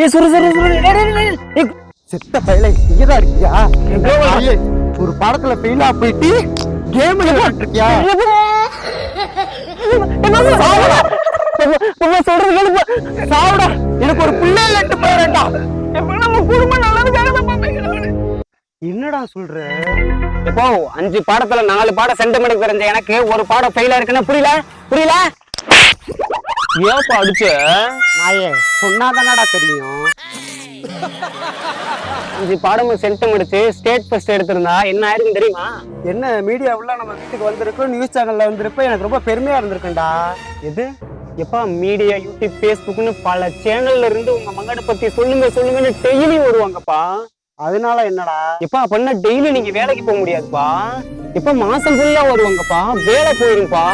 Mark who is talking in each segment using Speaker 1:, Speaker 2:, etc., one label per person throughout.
Speaker 1: ஏய் சுரு சுரு சுரு.
Speaker 2: செத்த பையல இங்கதான் இருக்கியா ஒரு படத்துல ஃபெயிலா போயிட்டு கேம்.
Speaker 1: உங்க சொல்றது கேளுப்பா. சாவுடா.
Speaker 2: எனக்கு ஒரு பிள்ளை இல்லட்டு
Speaker 1: எப்ப நம்ம குடும்பம் நல்லதுக்காக.
Speaker 2: என்னடா சொல்ற
Speaker 1: இப்போ அஞ்சு பாடத்துல நாலு பாடம் சென்டிமெண்ட் தெரிஞ்ச எனக்கு ஒரு பாடம் ஃபெயிலா இருக்குன்னா புரியல புரியல ஏப்பா அடிச்ச?
Speaker 2: நாயே சொன்னாதானடா தெரியும்.
Speaker 1: அஞ்சு பாடமும் சென்டம் அடிச்சு ஸ்டேட் ஃபர்ஸ்ட் எடுத்திருந்தா என்ன ஆயிருக்கும் தெரியுமா?
Speaker 2: என்ன மீடியா உள்ள நம்ம வீட்டுக்கு வந்திருக்கோம் நியூஸ் சேனல்ல வந்திருப்ப எனக்கு ரொம்ப பெருமையா இருந்திருக்கும்டா.
Speaker 1: எது? எப்பா மீடியா யூடியூப் ஃபேஸ்புக்னு பல சேனல்ல இருந்து உங்க மகனை பத்தி சொல்லுங்க சொல்லுங்கன்னு டெய்லி வருவாங்கப்பா.
Speaker 2: அதனால என்னடா?
Speaker 1: எப்பா அப்படின்னா டெய்லி நீங்க வேலைக்கு போக முடியாதுப்பா. எப்ப மாசம் ஃபுல்லா வருவாங்கப்பா. வேலை போயிருப்பா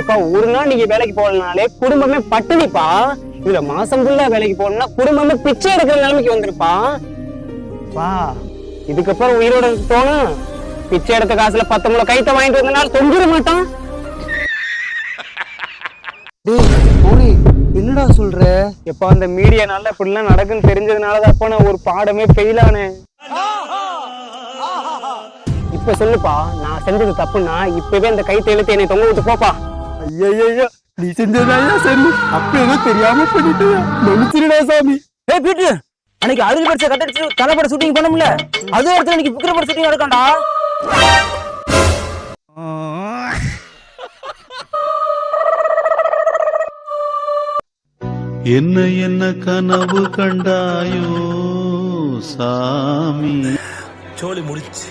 Speaker 1: எப்பா ஒரு நாள் நீங்க வேலைக்கு போகலனாலே குடும்பமே பட்டினிப்பா இதுல மாசம் ஃபுல்லா வேலைக்கு போகணும்னா குடும்பமே பிச்சை எடுக்கிற நிலைமைக்கு வந்திருப்பா. பா இதுக்கப்புறம் உயிரோட தோணும் பிச்சை எடுத்த காசுல பத்து முளை கைத்த வாங்கிட்டு வந்தனால தொங்கிட மாட்டான்.
Speaker 2: டேய் என்னடா சொல்ற?
Speaker 1: எப்ப அந்த மீடியானால இப்படிலாம் நடக்குன்னு தெரிஞ்சதுனால தான் அப்ப நான் ஒரு பாடமே ஃபெயில் ஆனேன். இப்ப சொல்லுப்பா நான் செஞ்சது தப்புன்னா இப்பவே அந்த கைத்தை இழுத்து என்னை தொங்க விட்டு போப்பா.
Speaker 2: ஐயய்யோ நீ செஞ்சதாயா சரி அப்ப ஏதோ தெரியாம பண்ணிட்டு மன்னிச்சிருடா சாமி
Speaker 3: ஏய் பீட்டு அன்னைக்கு அறுதி பரிசை கட்டடிச்சு தலைப்பட ஷூட்டிங் பண்ணோம்ல அதே இடத்துல இன்னைக்கு புக்கிர பட ஷூட்டிங் நடக்காண்டா
Speaker 4: என்ன என்ன கனவு கண்டாயோ சாமி
Speaker 5: சோலி முடிச்சு